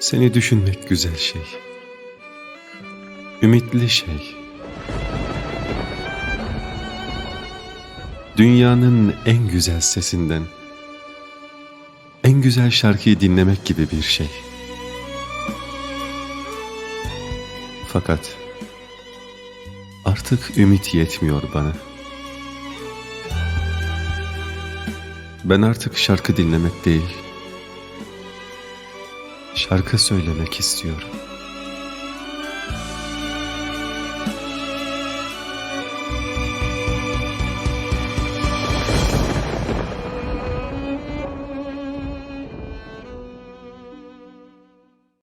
Seni düşünmek güzel şey. Ümitli şey. Dünyanın en güzel sesinden en güzel şarkıyı dinlemek gibi bir şey. Fakat artık ümit yetmiyor bana. Ben artık şarkı dinlemek değil, şarkı söylemek istiyorum.